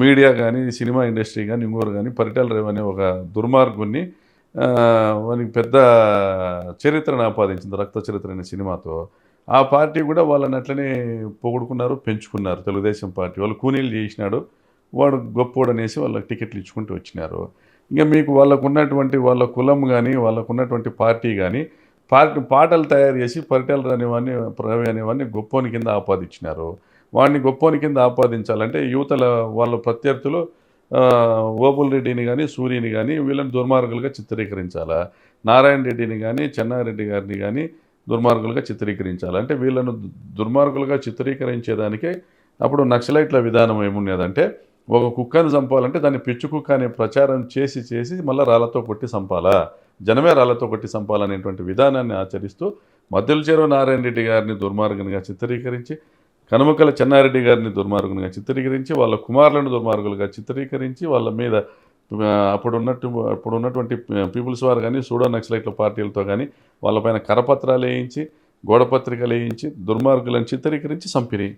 Media కానీ cinema industry కానీ ఇంకోరు కానీ పరిటాల రవి అనే ఒక దుర్మార్గుని వానికి పెద్ద చరిత్రను ఆపాదించింది రక్త చరిత్ర అనే సినిమాతో. ఆ పార్టీ కూడా వాళ్ళని అట్లనే పొగుడుకున్నారు పెంచుకున్నారు. తెలుగుదేశం పార్టీ వాళ్ళు కూనీలు చేసినాడు వాడు గొప్పోడు అనేసి వాళ్ళకి టికెట్లు ఇచ్చుకుంటూ వచ్చినారు. ఇంకా మీకు వాళ్ళకు ఉన్నటువంటి వాళ్ళ కులం కానీ వాళ్ళకు ఉన్నటువంటి పార్టీ కానీ పార్టీ పాటలు తయారు చేసి పరిటాలు అనేవాడిని రవి అనేవాడిని గొప్పోని కింద ఆపాదించినారు వాడిని గొప్పోని కింద ఆపాదించాలంటే యువతల వాళ్ళ ప్రత్యర్థులు ఓబుల్ రెడ్డిని కానీ సూర్యని కానీ వీళ్ళని దుర్మార్గులుగా చిత్రీకరించాలా? నారాయణ రెడ్డిని కానీ చెన్నారెడ్డి గారిని కానీ దుర్మార్గులుగా చిత్రీకరించాలి? అంటే వీళ్ళను దుర్మార్గులుగా చిత్రీకరించేదానికే అప్పుడు నక్సలైట్ల విధానం ఏమున్నదంటే ఒక కుక్కను చంపాలంటే దాన్ని పిచ్చు కుక్క అనే ప్రచారం చేసి చేసి మళ్ళీ రాళ్ళతో కొట్టి చంపాలా? జనమే రాళ్ళతో కొట్టి చంపాలనేటువంటి విధానాన్ని ఆచరిస్తూ మధ్యలో చెరువు నారాయణ రెడ్డి గారిని దుర్మార్గునిగా చిత్రీకరించి కనుమకల చెన్నారెడ్డి గారిని దుర్మార్గునిగా చిత్రీకరించి వాళ్ళ కుమారులను దుర్మార్గులుగా చిత్రీకరించి వాళ్ళ మీద అప్పుడు ఉన్నట్టు అప్పుడు ఉన్నటువంటి పీపుల్స్ వారు కానీ సూడో నక్సలైట్ల పార్టీలతో కానీ వాళ్ళపైన కరపత్రాలు వేయించి గోడపత్రికలు వేయించి దుర్మార్గులను చిత్రీకరించి సంపిరి